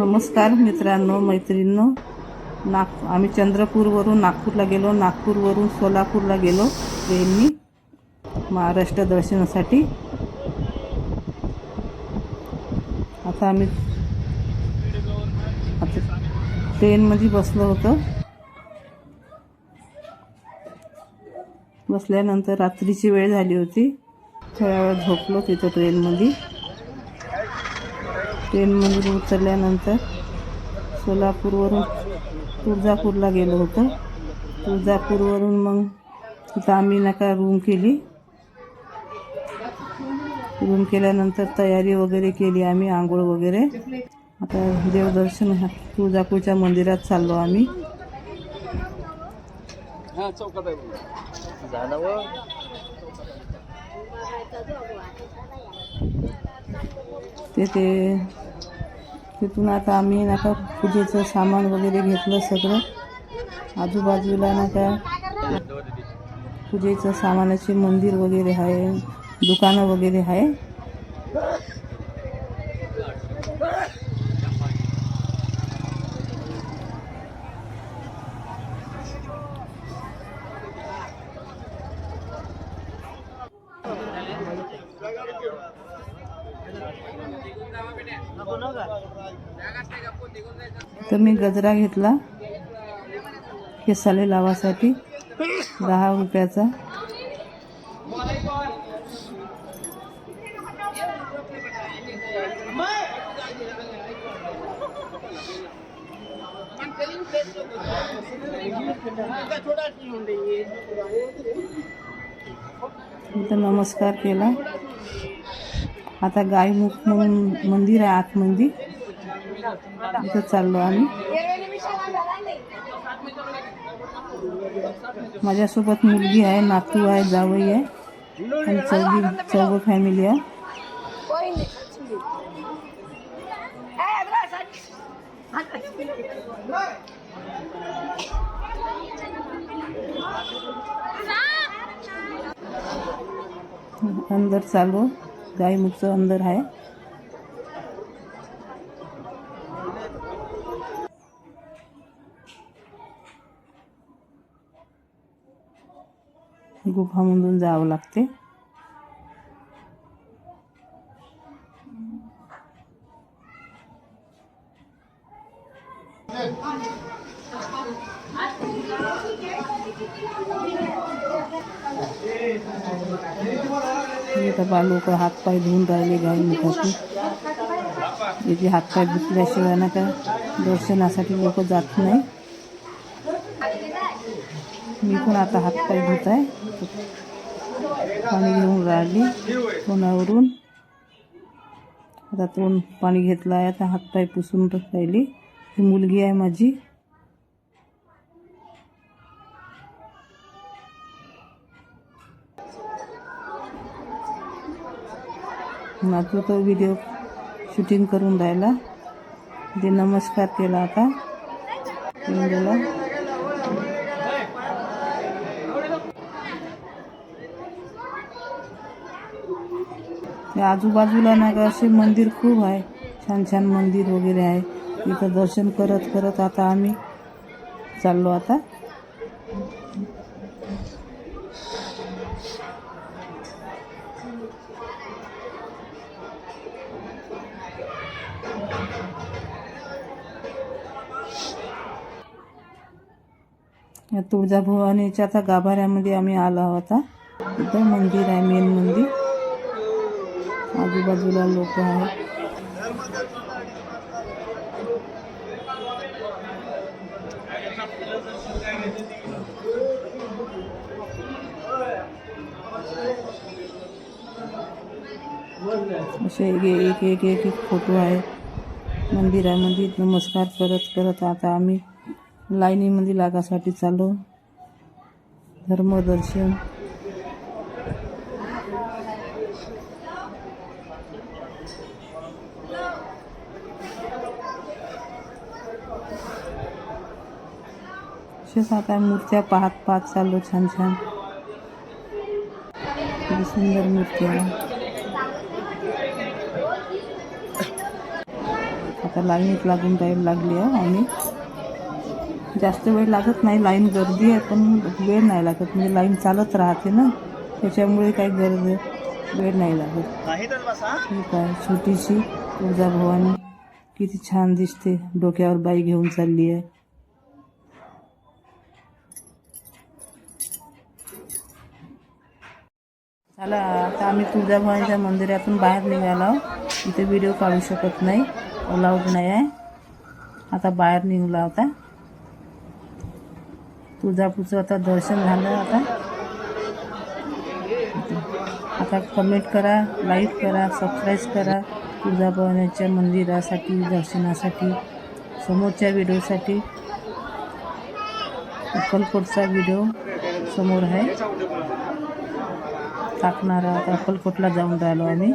नमस्कार मित्रांनो मैत्रिणींनो. नाग आम्ही चंद्रपूरवरून नागपूरला गेलो. नागपूरवरून सोलापूरला गेलो. ट्रेननी महाराष्ट्र दर्शनासाठी. आता आम्ही आता ट्रेनमध्ये बसलो होतं. बसल्यानंतर रात्रीची वेळ झाली होती. थोड्या वेळ झोपलो तिथं ट्रेनमध्ये. ट्रेनमधून उतरल्यानंतर सोलापूरवरून तुळजापूरला गेलो होतो. तुळजापूरवरून मग तिथं आम्ही नका रूम केली. रूम केल्यानंतर तयारी वगैरे केली आम्ही आंघोळ वगैरे. आता देवदर्शन हा- तुळजापूरच्या मंदिरात चाललो आम्ही. ते तिथून आता आम्ही ना का पूजेचं सामान वगैरे घेतलं सगळं. आजूबाजूला नका पूजेचं सामानाचे मंदिर वगैरे आहे दुकानं वगैरे आहे. तर मी गजरा घेतला. केसाले लावासाठी. दहा रुपयाचा. नमस्कार केला. आता गायमुख म्हणून मंदिर आहे आतमध्ये. इथं चाललो आम्ही. माझ्यासोबत मुलगी आहे नातू आहे जावई आहे आणि चौघी चौघ फॅमिली आहे. अंदर चालू. गायमुखचं अंदर आहे. गुफामधून जावं लागते. इथं बा लोक हातपाय धुवून राहिले गाई मुखाची इथे हातपाय धुतल्याशिवाय ना का दर्शनासाठी लोक जात नाही. मी पण आता हातपाय धुत आहे. पाणी घेऊन राहिली तोंडावरून. आता तोंड पाणी घेतलं आहे आता हातपाय पुसून राहिली. ही मुलगी आहे माझी. नातू तो व्हिडिओ शूटिंग करून राहिला. ते नमस्कार केला आता. इंडियाला आजूबाजूला ना का असे मंदिर खूप आहे. छान छान मंदिर वगैरे आहे. इथं दर्शन करत करत आता आम्ही चाललो आता. या तुळजाभवानीच्या आता गाभाऱ्यामध्ये आम्ही आलो आहोत आता इथं मंदिर आहे मेन मंदिर. आजूबाजूला लोक आहेत. असे एक एक एक एक एक फोटो आहे. मंदिरामध्ये नमस्कार करत करत आता आम्ही लाईनीमध्ये लागासाठी चालू. धर्मदर्शन. आता मूर्त्या पाहत पाहत चाललो छान छान. किती सुंदर मूर्त्या आता लाईनीत लागून टाईम लागली आहे आम्ही जास्त वेळ लागत नाही. लाईन गर्दी आहे पण वेळ नाही लागत. म्हणजे लाईन चालत राहते ना. त्याच्यामुळे काही गर्दी वेळ नाही लागत. ठीक आहे. छोटीशी तुळजाभवानी किती छान दिसते. डोक्यावर बाई घेऊन चालली आहे. चला आता आम्ही तुळजाभवानीच्या मंदिरातून बाहेर निघालो. इथे व्हिडिओ काढू शकत नाही. अलाउड नाही आहे. आता बाहेर निघलो आता. तुळजापूरचं आता दर्शन झालं आता. आता कमेंट करा लाईक करा सबस्क्राईब करा तुळजाभवानीच्या मंदिरासाठी दर्शनासाठी समोरच्या व्हिडिओसाठी. अक्कलकोटचा व्हिडिओ समोर आहे. टाकणारा आता अक्कलकोटला जाऊन राहिलो आम्ही.